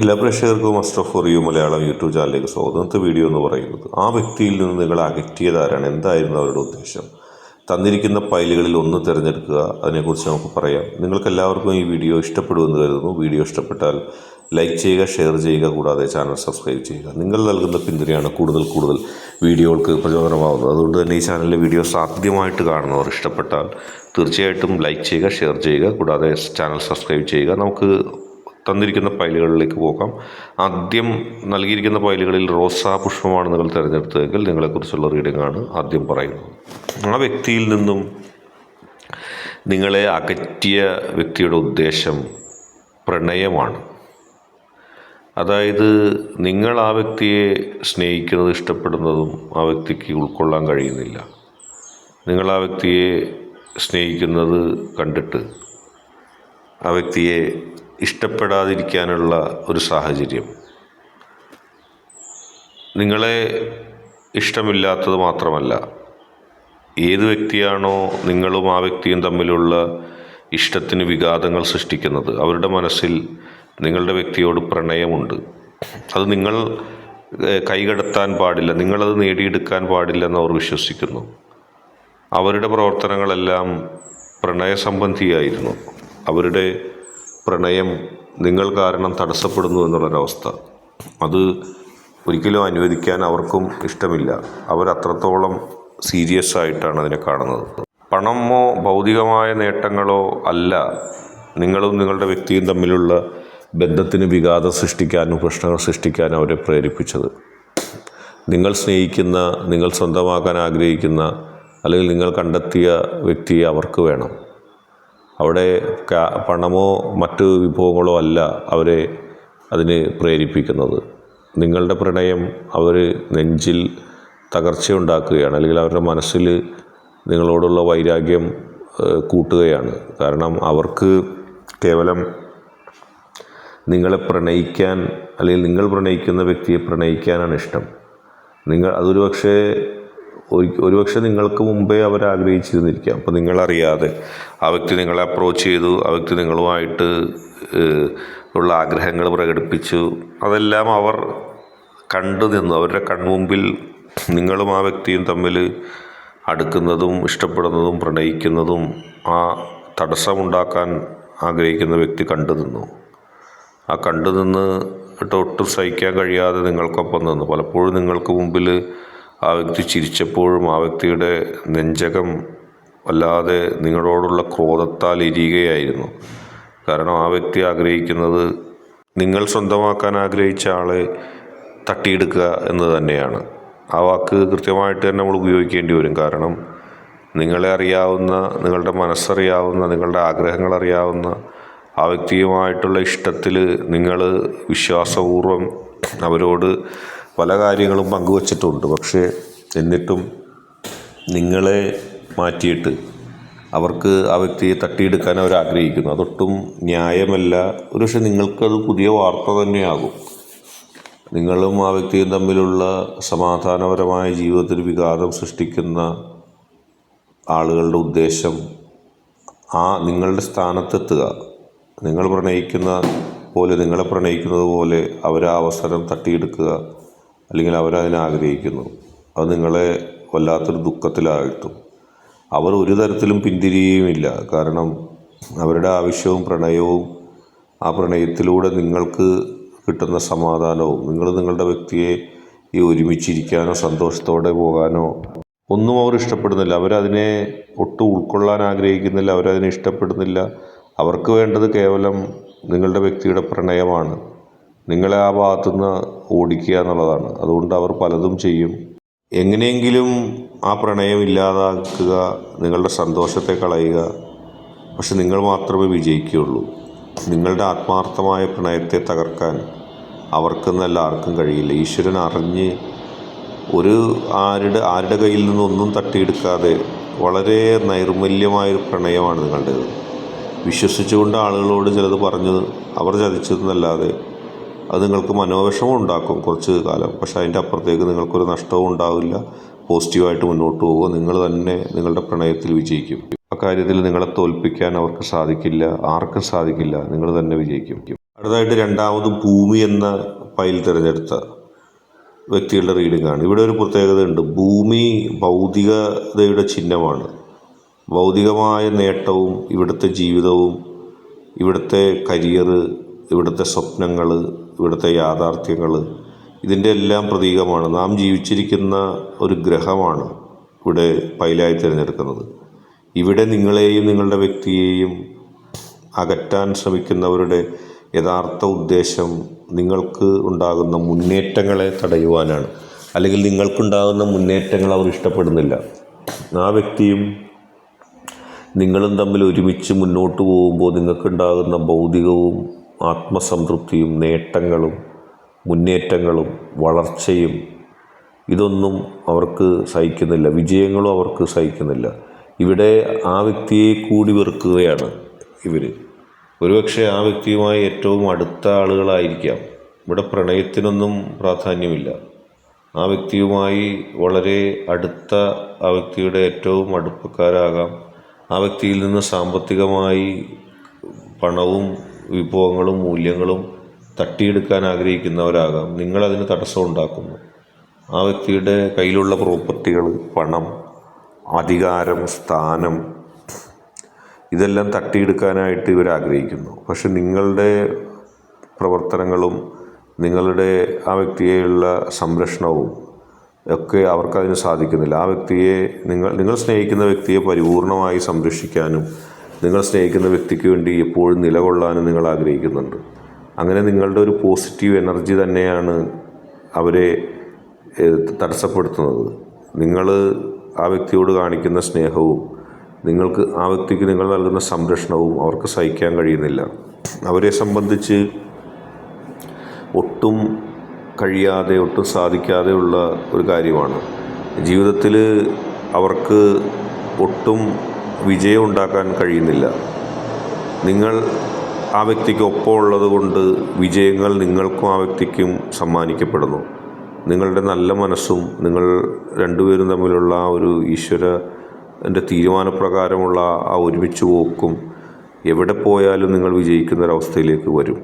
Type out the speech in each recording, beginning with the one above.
എല്ലാ പ്രേക്ഷകർക്കും master for you Malayalam YouTube ചാനലിലേക്ക് സ്വാഗതം. വീഡിയോ എന്ന് പറയുന്നത് ആ വ്യക്തിയിൽ നിന്ന് നിങ്ങൾ അകറ്റിയതാരാണ്? എന്തായിരുന്നു അവരുടെ ഉദ്ദേശം? തന്നിരിക്കുന്ന ഫയലുകളിൽ ഒന്ന് തിരഞ്ഞെടുക്കുക. അതിനെക്കുറിച്ച് നമുക്ക് പറയാം. നിങ്ങൾക്ക് എല്ലാവർക്കും ഈ വീഡിയോ ഇഷ്ടപ്പെടുമെന്ന് കരുതുന്നു. വീഡിയോ ഇഷ്ടപ്പെട്ടാൽ ലൈക്ക് ചെയ്യുക ഷെയർ ചെയ്യുക കൂടാതെ ചാനൽ സബ്സ്ക്രൈബ് ചെയ്യുക. നിങ്ങൾ നൽകുന്ന പിന്തുണയാണ് കൂടുതൽ കൂടുതൽ വീഡിയോകൾക്ക് പ്രചോദനമാകുന്നത് അതുകൊണ്ട് തന്നെ ഈ ചാനലിലെ വീഡിയോസ് ആദ്യമായിട്ട് കാണുന്നവർ ഇഷ്ടപ്പെട്ടാൽ തീർച്ചയായിട്ടും ലൈക്ക് ചെയ്യുക ഷെയർ ചെയ്യുക കൂടാതെ ചാനൽ സബ്സ്ക്രൈബ് ചെയ്യുക. നമുക്ക് തന്നിരിക്കുന്ന ഫയലുകളിലേക്ക് പോകാം. ആദ്യം നൽകിയിരിക്കുന്ന ഫയലുകളിൽ റോസാ പുഷ്പമാണ് നിങ്ങൾ തിരഞ്ഞെടുത്തതെങ്കിൽ നിങ്ങളെക്കുറിച്ചുള്ള റീഡിംഗ് ആണ് ആദ്യം പറയുന്നത്. ആ വ്യക്തിയിൽ നിന്നും നിങ്ങളെ അകറ്റിയ വ്യക്തിയുടെ ഉദ്ദേശം പ്രണയമാണ്. അതായത് നിങ്ങൾ ആ വ്യക്തിയെ സ്നേഹിക്കുന്നത് ഇഷ്ടപ്പെടുന്നതും ആ വ്യക്തിക്ക് ഉൾക്കൊള്ളാൻ കഴിയുന്നില്ല. നിങ്ങൾ ആ വ്യക്തിയെ സ്നേഹിക്കുന്നത് കണ്ടിട്ട് ആ വ്യക്തിയെ ഇഷ്ടപ്പെടാതിരിക്കാനുള്ള ഒരു സാഹചര്യം. നിങ്ങളെ ഇഷ്ടമില്ലാത്തത് മാത്രമല്ല ഏത് വ്യക്തിയാണോ നിങ്ങളും ആ വ്യക്തിയും തമ്മിലുള്ള ഇഷ്ടത്തിന് വിഘാതങ്ങൾ സൃഷ്ടിക്കുന്നത് അവരുടെ മനസ്സിൽ നിങ്ങളുടെ വ്യക്തിയോട് പ്രണയമുണ്ട്. അത് നിങ്ങൾ കൈകടത്താൻ പാടില്ല നിങ്ങളത് നേടിയെടുക്കാൻ പാടില്ലെന്ന് അവർ വിശ്വസിക്കുന്നു. അവരുടെ പ്രവർത്തനങ്ങളെല്ലാം പ്രണയസംബന്ധിയായിരുന്നു. അവരുടെ പ്രണയം നിങ്ങൾ കാരണം തടസ്സപ്പെടുന്നു എന്നുള്ളൊരവസ്ഥ. അത് ഒരിക്കലും അനുവദിക്കാൻ അവർക്കും ഇഷ്ടമില്ല. അവർ അവരത്രത്തോളം സീരിയസ് ആയിട്ടാണ് അതിനെ കാണുന്നത്. പണമോ ഭൗതികമായ നേട്ടങ്ങളോ അല്ല നിങ്ങളും നിങ്ങളുടെ വ്യക്തിയും തമ്മിലുള്ള ബന്ധത്തിന് വിഘാതം സൃഷ്ടിക്കാനും പ്രശ്നങ്ങൾ സൃഷ്ടിക്കാനും അവരെ പ്രേരിപ്പിച്ചത്. നിങ്ങൾ സ്നേഹിക്കുന്ന നിങ്ങൾ സ്വന്തമാക്കാൻ ആഗ്രഹിക്കുന്ന അല്ലെങ്കിൽ നിങ്ങൾ കണ്ടെത്തിയ വ്യക്തിയെ അവർക്ക് വേണം. അവിടെ പണമോ മറ്റ് വിഭവങ്ങളോ അല്ല അവരെ അതിന് പ്രേരിപ്പിക്കുന്നത്. നിങ്ങളുടെ പ്രണയം അവർ നെഞ്ചിൽ തകർച്ചയുണ്ടാക്കുകയാണ്. അല്ലെങ്കിൽ അവരുടെ മനസ്സിൽ നിങ്ങളോടുള്ള വൈരാഗ്യം കൂട്ടുകയാണ്. കാരണം അവർക്ക് കേവലം നിങ്ങളെ പ്രണയിക്കാൻ അല്ലെങ്കിൽ നിങ്ങൾ പ്രണയിക്കുന്ന വ്യക്തിയെ പ്രണയിക്കാനാണ് ഇഷ്ടം. നിങ്ങൾ അതൊരു പക്ഷേ ഒരുപക്ഷെ നിങ്ങൾക്ക് മുമ്പേ അവർ ആഗ്രഹിച്ചിരുന്നിരിക്കാം. അപ്പോൾ നിങ്ങളറിയാതെ ആ വ്യക്തി നിങ്ങളെ അപ്രോച്ച് ചെയ്തു ആ വ്യക്തി നിങ്ങളുമായിട്ട് ഉള്ള ആഗ്രഹങ്ങൾ പ്രകടിപ്പിച്ചു. അതെല്ലാം അവർ കണ്ടു നിന്നു. അവരുടെ കൺമുമ്പിൽ നിങ്ങളും ആ വ്യക്തിയും തമ്മിൽ അടുക്കുന്നതും ഇഷ്ടപ്പെടുന്നതും പ്രണയിക്കുന്നതും ആ തടസ്സമുണ്ടാക്കാൻ ആഗ്രഹിക്കുന്ന വ്യക്തി കണ്ടു നിന്നു. ആ കണ്ടു നിന്ന് ഒട്ടും സഹിക്കാൻ കഴിയാതെ നിങ്ങൾക്കൊപ്പം നിന്നു. പലപ്പോഴും നിങ്ങൾക്ക് മുമ്പിൽ ആ വ്യക്തി ചിരിച്ചപ്പോഴും ആ വ്യക്തിയുടെ നെഞ്ചകം വല്ലാതെ നിങ്ങളോടുള്ള ക്രോധത്താൽ ഇരിയുകയായിരുന്നു. കാരണം ആ വ്യക്തി ആഗ്രഹിക്കുന്നത് നിങ്ങൾ സ്വന്തമാക്കാൻ ആഗ്രഹിച്ച ആളെ തട്ടിയെടുക്കുക എന്ന് തന്നെയാണ്. ആ വാക്ക് കൃത്യമായിട്ട് തന്നെ നമ്മൾ ഉപയോഗിക്കേണ്ടി വരും. കാരണം നിങ്ങളെ അറിയാവുന്ന നിങ്ങളുടെ മനസ്സറിയാവുന്ന നിങ്ങളുടെ ആഗ്രഹങ്ങൾ അറിയാവുന്ന ആ വ്യക്തിയുമായിട്ടുള്ള ഇഷ്ടത്തിൽ നിങ്ങൾ വിശ്വാസപൂർവം അവരോട് പല കാര്യങ്ങളും പങ്കുവച്ചിട്ടുണ്ട്. പക്ഷേ എന്നിട്ടും നിങ്ങളെ മാറ്റിയിട്ട് അവർക്ക് ആ വ്യക്തിയെ തട്ടിയെടുക്കാൻ അവർ ആഗ്രഹിക്കുന്നു. അതൊട്ടും ന്യായമല്ല. ഒരു പക്ഷേ നിങ്ങൾക്കത് പുതിയ വാർത്ത തന്നെയാകും. നിങ്ങളും ആ വ്യക്തിയും തമ്മിലുള്ള സമാധാനപരമായ ജീവിതത്തിൽ വികാരം സൃഷ്ടിക്കുന്ന ആളുകളുടെ ഉദ്ദേശം ആ നിങ്ങളുടെ സ്ഥാനത്തെത്തുക. നിങ്ങൾ പ്രണയിക്കുന്ന പോലെ നിങ്ങളെ പ്രണയിക്കുന്നത് പോലെ അവരാ അവസരം തട്ടിയെടുക്കുക. അല്ലെങ്കിൽ അവരതിനെ ആഗ്രഹിക്കുന്നു. അത് നിങ്ങളെ വല്ലാത്തൊരു ദുഃഖത്തിലാഴ്ത്തും. അവർ ഒരു തരത്തിലും പിന്തിരിയുമില്ല കാരണം അവരുടെ ആവശ്യവും പ്രണയവും ആ പ്രണയത്തിലൂടെ നിങ്ങൾക്ക് കിട്ടുന്ന സമാധാനവും നിങ്ങൾ നിങ്ങളുടെ വ്യക്തിയെ ഈ ഒരുമിച്ചിരിക്കാനോ സന്തോഷത്തോടെ പോകാനോ ഒന്നും അവർ ഇഷ്ടപ്പെടുന്നില്ല. അവരതിനെ ഒട്ടും ഉൾക്കൊള്ളാൻ ആഗ്രഹിക്കുന്നില്ല. അവരതിനെ ഇഷ്ടപ്പെടുന്നില്ല. അവർക്ക് വേണ്ടത് കേവലം നിങ്ങളുടെ വ്യക്തിയുടെ പ്രണയമാണ്. നിങ്ങളെ ആ ഭാഗത്തു നിന്ന് ഓടിക്കുക എന്നുള്ളതാണ്. അതുകൊണ്ട് അവർ പലതും ചെയ്യും. എങ്ങനെയെങ്കിലും ആ പ്രണയം ഇല്ലാതാക്കുക നിങ്ങളുടെ സന്തോഷത്തെ കളയുക. പക്ഷെ നിങ്ങൾ മാത്രമേ വിജയിക്കുകയുള്ളൂ. നിങ്ങളുടെ ആത്മാർത്ഥമായ പ്രണയത്തെ തകർക്കാൻ അവർക്കെന്നല്ല ആർക്കും കഴിയില്ല. ഈശ്വരൻ അറിഞ്ഞ് ഒരു ആരുടെ ആരുടെ കയ്യിൽ നിന്നൊന്നും തട്ടിയെടുക്കാതെ വളരെ നൈർമല്യമായൊരു പ്രണയമാണ് നിങ്ങളുടേത്. വിശ്വസിച്ചുകൊണ്ട് ആളുകളോട് ചിലത് പറഞ്ഞ് അവർ ചതിച്ചതെന്നല്ലാതെ അത് നിങ്ങൾക്ക് മനോവിഷമം ഉണ്ടാക്കും കുറച്ച് കാലം. പക്ഷേ അതിന്റെ അപ്പുറത്തേക്ക് നിങ്ങൾക്കൊരു നഷ്ടവും ഉണ്ടാവില്ല. പോസിറ്റീവായിട്ട് മുന്നോട്ട് പോകുക നിങ്ങൾ തന്നെ നിങ്ങളുടെ പ്രണയത്തിൽ വിജയിക്കും. അക്കാര്യത്തിൽ നിങ്ങളെ തോൽപ്പിക്കാൻ അവർക്ക് സാധിക്കില്ല. ആർക്കും സാധിക്കില്ല. നിങ്ങൾ തന്നെ വിജയിക്കും. അടുത്തതായിട്ട് രണ്ടാമത് ഭൂമി എന്ന ഫയൽ തിരഞ്ഞെടുത്ത വ്യക്തികളുടെ റീഡിംഗ് ആണ്. ഇവിടെ ഒരു പ്രത്യേകത ഉണ്ട്. ഭൂമി ഭൗതികതയുടെ ചിഹ്നമാണ്. ഭൗതികമായ നേട്ടവും ഇവിടുത്തെ ജീവിതവും ഇവിടുത്തെ കരിയർ ഇവിടുത്തെ സ്വപ്നങ്ങൾ ഇവിടുത്തെ യാഥാർത്ഥ്യങ്ങൾ ഇതിന്റെ എല്ലാം പ്രതീകമാണ്. നാം ജീവിച്ചിരിക്കുന്ന ഒരു ഗ്രഹമാണ് ഇവിടെ പൈലായി തിരഞ്ഞെടുക്കുന്നത്. ഇവിടെ നിങ്ങളെയും നിങ്ങളുടെ വ്യക്തിയെയും അകറ്റാൻ ശ്രമിക്കുന്നവരുടെ യഥാർത്ഥ ഉദ്ദേശം നിങ്ങൾക്ക് ഉണ്ടാകുന്ന മുന്നേറ്റങ്ങളെ തടയുവാനാണ്. അല്ലെങ്കിൽ നിങ്ങൾക്കുണ്ടാകുന്ന മുന്നേറ്റങ്ങൾ അവർ ഇഷ്ടപ്പെടുന്നില്ല. ആ വ്യക്തിയും നിങ്ങളും തമ്മിൽ ഒരുമിച്ച് മുന്നോട്ട് പോകുമ്പോൾ നിങ്ങൾക്കുണ്ടാകുന്ന ഭൗതികവും ആത്മസംതൃപ്തിയും നേട്ടങ്ങളും മുന്നേറ്റങ്ങളും വളർച്ചയും ഇതൊന്നും അവർക്ക് സഹിക്കുന്നില്ല. വിജയങ്ങളും അവർക്ക് സഹിക്കുന്നില്ല. ഇവിടെ ആ വ്യക്തിയെ കൂടി വെറുക്കുകയാണ് ഇവർ ഒരുപക്ഷെ ആ വ്യക്തിയുമായി ഏറ്റവും അടുത്ത ആളുകളായിരിക്കാം. ഇവിടെ പ്രണയത്തിനൊന്നും പ്രാധാന്യമില്ല. ആ വ്യക്തിയുമായി വളരെ അടുത്ത ആ വ്യക്തിയുടെ ഏറ്റവും അടുപ്പക്കാരാകാം. ആ വ്യക്തിയിൽ നിന്ന് സാമ്പത്തികമായി പണവും വിഭവങ്ങളും മൂല്യങ്ങളും തട്ടിയെടുക്കാൻ ആഗ്രഹിക്കുന്നവരാകാം. നിങ്ങളതിന് തടസ്സം ഉണ്ടാക്കുന്നു. ആ വ്യക്തിയുടെ കയ്യിലുള്ള പ്രോപ്പർട്ടികൾ പണം അധികാരം സ്ഥാനം ഇതെല്ലാം തട്ടിയെടുക്കാനായിട്ട് ഇവർ ആഗ്രഹിക്കുന്നു. പക്ഷെ നിങ്ങളുടെ പ്രവർത്തനങ്ങളും നിങ്ങളുടെ ആ വ്യക്തിയെയുള്ള സംരക്ഷണവും ഒക്കെ അവർക്കതിന് സാധിക്കുന്നില്ല. ആ വ്യക്തിയെ നിങ്ങൾ നിങ്ങൾ സ്നേഹിക്കുന്ന വ്യക്തിയെ പരിപൂർണമായി സംരക്ഷിക്കാനും നിങ്ങൾ സ്നേഹിക്കുന്ന വ്യക്തിക്ക് വേണ്ടി എപ്പോഴും നിലകൊള്ളാനും നിങ്ങൾ ആഗ്രഹിക്കുന്നുണ്ട്. അങ്ങനെ നിങ്ങളുടെ ഒരു പോസിറ്റീവ് എനർജി തന്നെയാണ് അവരെ തടസ്സപ്പെടുത്തുന്നത്. നിങ്ങൾ ആ വ്യക്തിയോട് കാണിക്കുന്ന സ്നേഹവും നിങ്ങൾക്ക് ആ വ്യക്തിക്ക് നിങ്ങൾ നൽകുന്ന സംരക്ഷണവും അവർക്ക് സഹിക്കാൻ കഴിയുന്നില്ല. അവരെ സംബന്ധിച്ച് ഒട്ടും കഴിയാതെ ഒട്ടും സാധിക്കാതെയുള്ള ഒരു കാര്യമാണ്. ജീവിതത്തിൽ അവർക്ക് ഒട്ടും വിജയം ഉണ്ടാക്കാൻ കഴിയുന്നില്ല. നിങ്ങൾ ആ വ്യക്തിക്ക് ഒപ്പമുള്ളത് കൊണ്ട് വിജയങ്ങൾ നിങ്ങൾക്കും ആ വ്യക്തിക്കും സമ്മാനിക്കപ്പെടുന്നു. നിങ്ങളുടെ നല്ല മനസ്സും നിങ്ങൾ രണ്ടുപേരും തമ്മിലുള്ള ആ ഒരു ഈശ്വര എന്റെ തീരുമാനപ്രകാരമുള്ള ആ ഒരുമിച്ച് പോക്കും എവിടെ പോയാലും നിങ്ങൾ വിജയിക്കുന്ന ഒരവസ്ഥയിലേക്ക് വരും.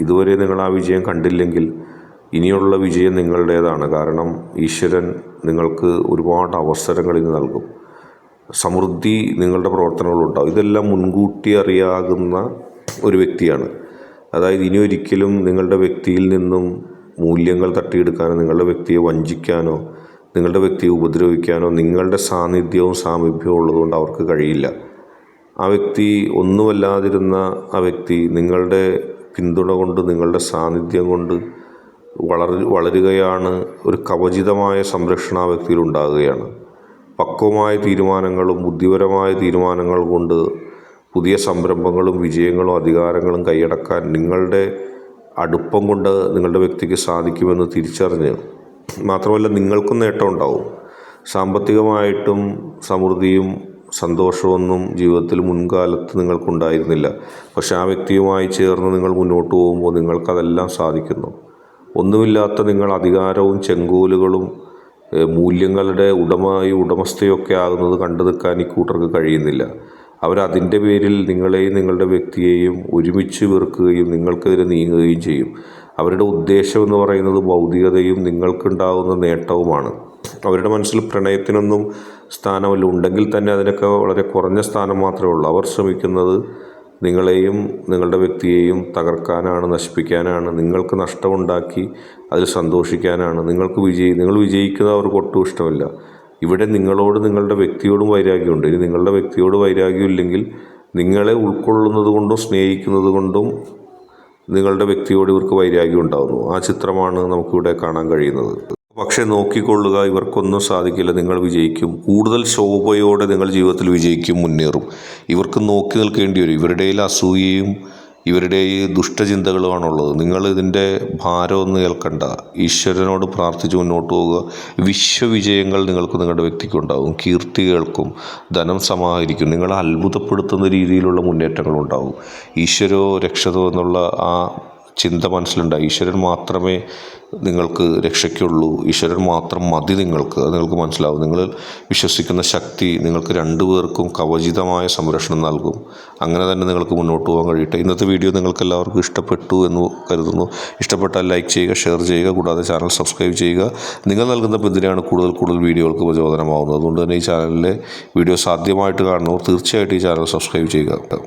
ഇതുവരെ നിങ്ങൾ ആ വിജയം കണ്ടില്ലെങ്കിൽ ഇനിയുള്ള വിജയം നിങ്ങളുടേതാണ്. കാരണം ഈശ്വരൻ നിങ്ങൾക്ക് ഒരുപാട് അവസരങ്ങൾ ഇന്ന് നൽകും. സമൃദ്ധി നിങ്ങളുടെ പ്രവർത്തനങ്ങളുണ്ടാവും. ഇതെല്ലാം മുൻകൂട്ടി അറിയാകുന്ന ഒരു വ്യക്തിയാണ്. അതായത് ഇനി ഒരിക്കലും നിങ്ങളുടെ വ്യക്തിയിൽ നിന്നും മൂല്യങ്ങൾ തട്ടിയെടുക്കാനോ നിങ്ങളുടെ വ്യക്തിയെ വഞ്ചിക്കാനോ നിങ്ങളുടെ വ്യക്തിയെ ഉപദ്രവിക്കാനോ നിങ്ങളുടെ സാന്നിധ്യവും സാമീപ്യവും ഉള്ളതുകൊണ്ട് അവർക്ക് കഴിയില്ല. ആ വ്യക്തി ഒന്നുമല്ലാതിരുന്ന ആ വ്യക്തി നിങ്ങളുടെ പിന്തുണ കൊണ്ട് നിങ്ങളുടെ സാന്നിധ്യം കൊണ്ട് വളർ വളരുകയാണ്. ഒരു കവചിതമായ സംരക്ഷണ ആ വ്യക്തിയിൽ ഉണ്ടാകുകയാണ്. പക്വമായ തീരുമാനങ്ങളും ബുദ്ധിപരമായ തീരുമാനങ്ങൾ കൊണ്ട് പുതിയ സംരംഭങ്ങളും വിജയങ്ങളും അധികാരങ്ങളും കൈയടക്കാൻ നിങ്ങളുടെ അടുപ്പം കൊണ്ട് നിങ്ങളുടെ വ്യക്തിക്ക് സാധിക്കുമെന്ന് തിരിച്ചറിഞ്ഞ് മാത്രമല്ല നിങ്ങൾക്കും നേട്ടം ഉണ്ടാവും. സാമ്പത്തികമായിട്ടും സമൃദ്ധിയും സന്തോഷമൊന്നും ജീവിതത്തിൽ മുൻകാലത്ത് നിങ്ങൾക്കുണ്ടായിരുന്നില്ല. പക്ഷെ ആ വ്യക്തിയുമായി ചേർന്ന് നിങ്ങൾ മുന്നോട്ട് പോകുമ്പോൾ നിങ്ങൾക്കതെല്ലാം സാധിക്കുന്നു. ഒന്നുമില്ലാത്ത നിങ്ങൾ അധികാരവും ചെങ്കോലുകളും മൂല്യങ്ങളുടെ ഉടമയും ഉടമസ്ഥയൊക്കെ ആകുന്നത് കണ്ടു നിൽക്കാൻ ഈ കൂട്ടർക്ക് കഴിയുന്നില്ല. അവരതിന്റെ പേരിൽ നിങ്ങളെയും നിങ്ങളുടെ വ്യക്തിയെയും ഒരുമിച്ച് വെറുക്കുകയും നിങ്ങൾക്കെതിരെ നീങ്ങുകയും ചെയ്യും. അവരുടെ ഉദ്ദേശം എന്ന് പറയുന്നത് ഭൗതികതയും നിങ്ങൾക്കുണ്ടാകുന്ന നേട്ടവുമാണ്. അവരുടെ മനസ്സിൽ പ്രണയത്തിനൊന്നും സ്ഥാനമല്ല. ഉണ്ടെങ്കിൽ തന്നെ അതിനൊക്കെ വളരെ കുറഞ്ഞ സ്ഥാനം മാത്രമേ ഉള്ളൂ. അവർ ശ്രമിക്കുന്നത് നിങ്ങളെയും നിങ്ങളുടെ വ്യക്തിയെയും തകർക്കാനാണ് നശിപ്പിക്കാനാണ് നിങ്ങൾക്ക് നഷ്ടമുണ്ടാക്കി അതിൽ സന്തോഷിക്കാനാണ് നിങ്ങൾക്ക് വിജയി നിങ്ങൾ വിജയിക്കുന്നത് അവർക്ക് ഒട്ടും ഇഷ്ടമല്ല. ഇവിടെ നിങ്ങളോട് നിങ്ങളുടെ വ്യക്തിയോടും വൈരാഗ്യമുണ്ട്. ഇനി നിങ്ങളുടെ വ്യക്തിയോട് വൈരാഗ്യം ഇല്ലെങ്കിൽ നിങ്ങളെ ഉൾക്കൊള്ളുന്നത് കൊണ്ടും സ്നേഹിക്കുന്നത് കൊണ്ടും നിങ്ങളുടെ വ്യക്തിയോട് ഇവർക്ക് വൈരാഗ്യം ഉണ്ടാകുന്നു ആ ചിത്രമാണ് നമുക്കിവിടെ കാണാൻ കഴിയുന്നത്. പക്ഷേ നോക്കിക്കൊള്ളുക ഇവർക്കൊന്നും സാധിക്കില്ല. നിങ്ങൾ വിജയിക്കും. കൂടുതൽ ശോഭയോടെ നിങ്ങൾ ജീവിതത്തിൽ വിജയിക്കും മുന്നേറും. ഇവർക്ക് നോക്കി നിൽക്കേണ്ടി വരും. ഇവരുടെ അസൂയയും ഇവരുടെ ഈ ദുഷ്ടചിന്തകളുമാണുള്ളത്. നിങ്ങൾ ഇതിന്റെ ഭാരമൊന്നും ഏൽക്കണ്ട. ഈശ്വരനോട് പ്രാർത്ഥിച്ച് മുന്നോട്ട് പോവുക. വിശ്വവിജയങ്ങൾ നിങ്ങൾക്ക് നിങ്ങളുടെ വ്യക്തിക്കുണ്ടാകും കീർത്തി കേൾക്കും. ധനം സമാഹരിക്കും. നിങ്ങളെ അത്ഭുതപ്പെടുത്തുന്ന രീതിയിലുള്ള മുന്നേറ്റങ്ങളുണ്ടാവും ഈശ്വരോ രക്ഷതോ എന്നുള്ള ആ ചിന്ത മനസ്സിലുണ്ടായി ഈശ്വരൻ മാത്രമേ നിങ്ങൾക്ക് രക്ഷയ്ക്കുള്ളൂ. ഈശ്വരൻ മാത്രം മതി നിങ്ങൾക്ക്. അത് നിങ്ങൾക്ക് മനസ്സിലാവും. നിങ്ങൾ വിശ്വസിക്കുന്ന ശക്തി നിങ്ങൾക്ക് രണ്ടു പേർക്കും കവചിതമായ സംരക്ഷണം നൽകും. അങ്ങനെ തന്നെ നിങ്ങൾക്ക് മുന്നോട്ട് പോകാൻ കഴിയട്ടെ. ഇന്നത്തെ വീഡിയോ നിങ്ങൾക്ക് എല്ലാവർക്കും ഇഷ്ടപ്പെട്ടു എന്ന് കരുതുന്നു. ഇഷ്ടപ്പെട്ടാൽ ലൈക്ക് ചെയ്യുക ഷെയർ ചെയ്യുക കൂടാതെ ചാനൽ സബ്സ്ക്രൈബ് ചെയ്യുക. നിങ്ങൾ നൽകുന്ന പിന്തുണയാണ് കൂടുതൽ കൂടുതൽ വീഡിയോകൾക്ക് പ്രചോദനമാവുന്നത്. അതുകൊണ്ട് തന്നെ ഈ ചാനലിലെ വീഡിയോ സാധ്യമായിട്ട് കാണുന്നവർ തീർച്ചയായിട്ടും ഈ ചാനൽ സബ്സ്ക്രൈബ് ചെയ്യുക.